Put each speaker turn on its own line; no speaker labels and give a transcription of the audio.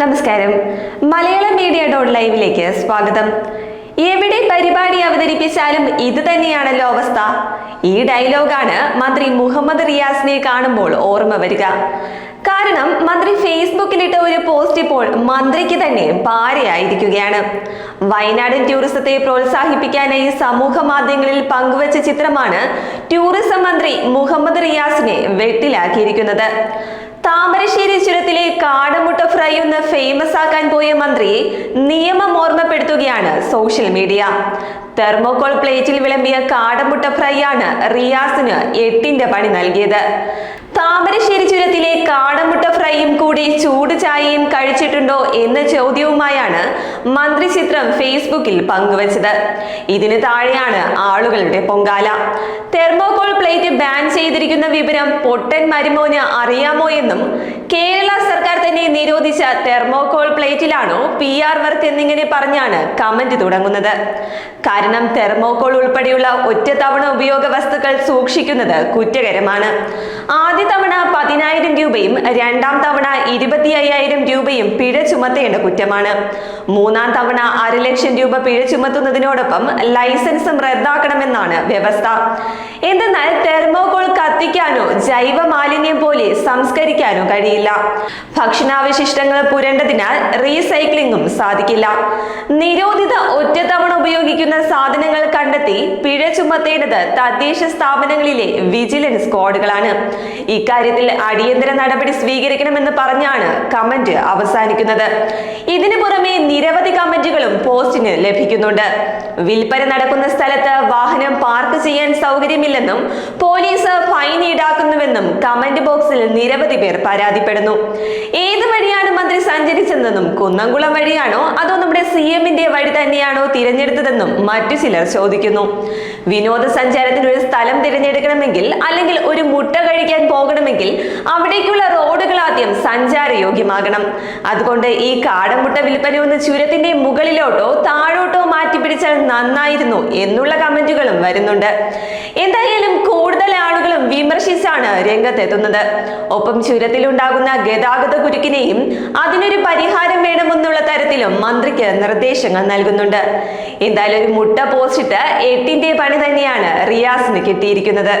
നമസ്കാരം. Malayalam media dot ലൈവിലേക്ക് സ്വാഗതം. എവിടെ പരിപാടി അവതരിപ്പിച്ചാലും ഇത് തന്നെയാണല്ലോ അവസ്ഥ. ഈ ഡയലോഗാണ് മന്ത്രി മുഹമ്മദ് റിയാസിനെ കാണുമ്പോൾ ഓർമ്മ വരിക. കാരണം മന്ത്രി ഫേസ്ബുക്കിലിട്ട ഒരു പോസ്റ്റ് ഇപ്പോൾ മന്ത്രിക്ക് തന്നെ പാരയായിരിക്കുകയാണ് വയനാടൻ ടൂറിസത്തെ പ്രോത്സാഹിപ്പിക്കാനായി സമൂഹ മാധ്യമങ്ങളിൽ പങ്കുവച്ച ചിത്രമാണ് ടൂറിസം മന്ത്രി മുഹമ്മദ് റിയാസിനെ വെട്ടിലാക്കിയിരിക്കുന്നത്. താമരശ്ശേരി ചുരത്തിലെ കാടമുട്ട ഫ്രൈ ഒന്ന് ഫേമസ് ആക്കാൻ പോയ മന്ത്രിയെ നിയമം ഓർമ്മപ്പെടുത്തുകയാണ് സോഷ്യൽ മീഡിയ തെർമോകോൾ പ്ലേറ്റിൽ വിളമ്പിയ കാടമുട്ട ഫ്രൈയാണ് റിയാസിന് എട്ടിന്റെ പണി നൽകിയത്. താമരശ്ശേരി ചുരത്തിലെ കാടമുട്ട ഫ്രൈയും കൂടി ചൂട് ചായയും കഴിച്ചിട്ടുണ്ടോ എന്ന ചോദ്യവുമായാണ് മന്ത്രി ചിത്രം ഫേസ്ബുക്കിൽ പങ്കുവച്ചത്. ഇതിന് താഴെയാണ് ആളുകളുടെ പൊങ്കാല. തെർമോകോൾ പ്ലേറ്റ് ബാൻ ചെയ്തിരിക്കുന്ന വിവരം പൊട്ടൻ മരുമോന് അറിയാമോ എന്നും കേരള സർക്കാർ തന്നെ നിരോധിച്ച തെർമോകോൾ പ്ലേറ്റിലാണോ പി ആർ വർക്ക് എന്നിങ്ങനെ പറഞ്ഞാണ് കമന്റ് തുടങ്ങുന്നത്. കാരണം തെർമോകോൾ ഉൾപ്പെടെയുള്ള ഒറ്റത്തവണ ഉപയോഗ വസ്തുക്കൾ സൂക്ഷിക്കുന്നത് കുറ്റകരമാണ്. ആദ്യ തവണ പതിനായിരം രൂപയും രണ്ടാം തവണ ഇരുപത്തി അയ്യായിരം രൂപയും പിഴ ചുമത്തേണ്ട കുറ്റമാണ്. മൂന്നാം തവണ അര ലക്ഷം രൂപ പിഴ ചുമത്തുന്നതിനോടൊപ്പം ലൈസൻസും റദ്ദാക്കണമെന്നാണ് വ്യവസ്ഥ. എന്തെന്നാൽ തെർമോകോൾ കത്തിക്കാനോ ജൈവ മാലിന്യം പോലെ സംസ്കരിക്കാനോ കഴിയില്ല. ഭക്ഷണാവശിഷ്ടങ്ങൾ പുരണ്ടതിനാൽ റീസൈക്ലിംഗും സാധിക്കില്ല. നിരോധിത ഒറ്റത്തവണ ഉപയോഗിക്കുന്ന സാധനങ്ങൾ കണ്ടെത്തി പിഴ ചുമത്തേണ്ടത് തദ്ദേശ സ്ഥാപനങ്ങളിലെ വിജിലൻസ് സ്ക്വാഡുകളാണ്. ഇക്കാര്യത്തിൽ അടിയന്തര നടപടി സ്വീകരിക്കണമെന്ന് പറഞ്ഞാണ് കമന്റ് അവസാനിക്കുന്നത്. ഇതിനു പുറമെ നിരവധി കമന്റുകളും പോസ്റ്റിന് ലഭിക്കുന്നുണ്ട്. വിൽപ്പന നടക്കുന്ന സ്ഥലത്ത് വാഹനം പാർക്ക് ചെയ്യാൻ സൗകര്യമില്ലെന്നും പോലീസ് ഫൈൻ ഈടാക്കുന്നുവെന്നും കമന്റ് ബോക്സിൽ നിരവധി പേർ പരാതിപ്പെടുന്നു. ഏത് വഴിയാണ് മന്ത്രി സഞ്ചരിച്ചതെന്നും കുന്നംകുളം വഴിയാണോ അതോ നമ്മുടെ സി എമ്മിന്റെ വഴി തന്നെയാണോ തിരഞ്ഞെടുത്തതെന്നും മറ്റു ചിലർ ചോദിക്കുന്നു. വിനോദസഞ്ചാരത്തിന് ഒരു സ്ഥലം തിരഞ്ഞെടുക്കണമെങ്കിൽ അല്ലെങ്കിൽ ഒരു മുട്ട കഴിക്കാൻ പോകണമെങ്കിൽ അവിടേക്കുള്ള റോഡുകൾ ആദ്യം സഞ്ചാര സഞ്ചാരയോഗ്യമാകണം. അതുകൊണ്ട് ഈ കാടമുട്ട വിൽപ്പന ഒന്ന് ചുരത്തിന്റെ മുകളിലോട്ടോ പിടിച്ചാൽ നന്നായിരുന്നു എന്നുള്ള കമന്റുകളും വരുന്നുണ്ട്. എന്തായാലും കൂടുതൽ ആളുകളും വിമർശിച്ചാണ് രംഗത്തെത്തുന്നത്. ഒപ്പം ചുരത്തിലുണ്ടാകുന്ന ഗതാഗത കുരുക്കിനെയും അതിനൊരു പരിഹാരം വേണമെന്നുള്ള തരത്തിലും മന്ത്രിക്ക് നിർദ്ദേശങ്ങൾ നൽകുന്നുണ്ട്. എന്തായാലും ഒരു മുട്ട പോസ്റ്റിട്ട് എട്ടിന്റെ പണി തന്നെയാണ് റിയാസിന് കിട്ടിയിരിക്കുന്നത്.